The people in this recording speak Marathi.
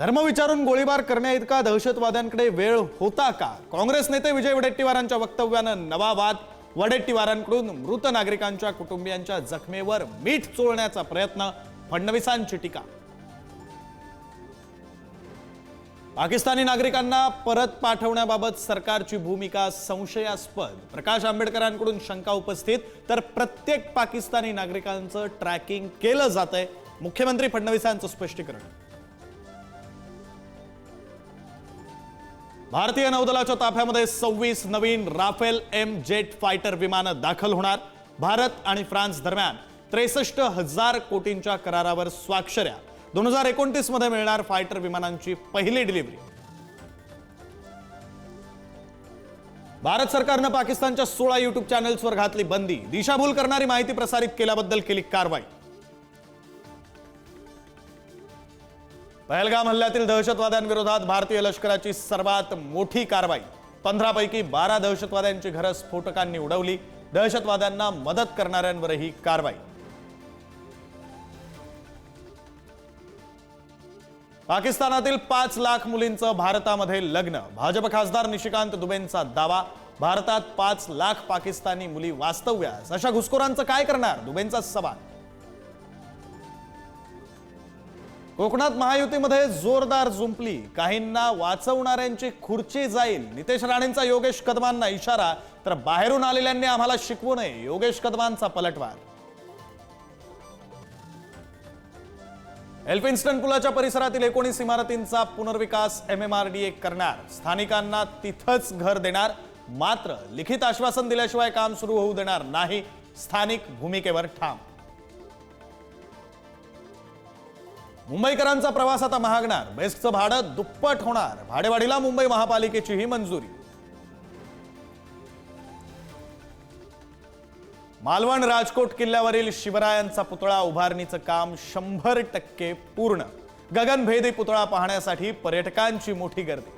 धर्म विचारून गोळीबार करण्या इतका दहशतवाद्यांकडे वेळ होता का? काँग्रेस नेते विजय वडेट्टीवारांच्या वक्तव्यानं नवा वाद वडेट्टीवारांकडून मृत नागरिकांच्या कुटुंबियांच्या जखमेवर मीठ चोळण्याचा प्रयत्न फडणवीसांची टीका. पाकिस्तानी नागरिकांना परत पाठवण्याबाबत सरकारची भूमिका संशयास्पद. प्रकाश आंबेडकरांकडून शंका उपस्थित तर प्रत्येक पाकिस्तानी नागरिकांचं ट्रॅकिंग केलं जात आहे मुख्यमंत्री फडणवीसांचं स्पष्टीकरण. भारतीय नौदलाच्या ताफ्यामध्ये सव्वीस नवीन राफेल एम जेट फायटर विमानं दाखल होणार. भारत आणि फ्रान्स दरम्यान त्रेसष्ट हजार कोटींच्या करारावर स्वाक्षऱ्या. दोन हजार एकोणतीसमध्ये मिळणार फायटर विमानांची पहिली डिलिव्हरी. भारत सरकारनं पाकिस्तानच्या सोळा युट्यूब चॅनल्सवर घातली बंदी. दिशाभूल करणारी माहिती प्रसारित केल्याबद्दल केली कारवाई. पहलगाम हल्ल्यातील दहशतवाद्यांविरोधात भारतीय लष्कराची सर्वात मोठी कारवाई. पंधरापैकी बारा दहशतवाद्यांची घरं स्फोटकांनी उडवली. दहशतवाद्यांना मदत करणाऱ्यांवरही कारवाई. पाकिस्तानातील पाच लाख मुलींचं भारतामध्ये लग्न. भाजप खासदार निशिकांत दुबेंचा दावा. भारतात पाच लाख पाकिस्तानी मुली वास्तव्यास अशा घुसखोरांचं काय करणार? दुबेंचा सवाल. कोकणात महायुतीमध्ये जोरदार जुंपली. काहींना वाचवणाऱ्यांची खुर्ची जाईल. नितेश राणेंचा योगेश कदमांना इशारा. तर बाहेरून आलेल्यांनी आम्हाला शिकवू नये. योगेश कदमांचा पलटवार. एल्फिन्स्टन पुलाच्या परिसरातील एकोणीस इमारतींचा पुनर्विकास M M R D A करणार. स्थानिकांना तिथंच घर देणार. मात्र लिखित आश्वासन दिल्याशिवाय काम सुरू होऊ देणार नाही. स्थानिक भूमिकेवर ठाम. मुंबईकरांचा प्रवास आता महागणार. बेस्टचं भाडं दुप्पट होणार. भाडेवाढीला मुंबई महापालिकेचीही मंजुरी. मालवण राजकोट किल्ल्यावरील शिवरायांचा पुतळा उभारणीचं काम शंभर टक्के पूर्ण. गगनभेदी पुतळा पाहण्यासाठी पर्यटकांची मोठी गर्दी.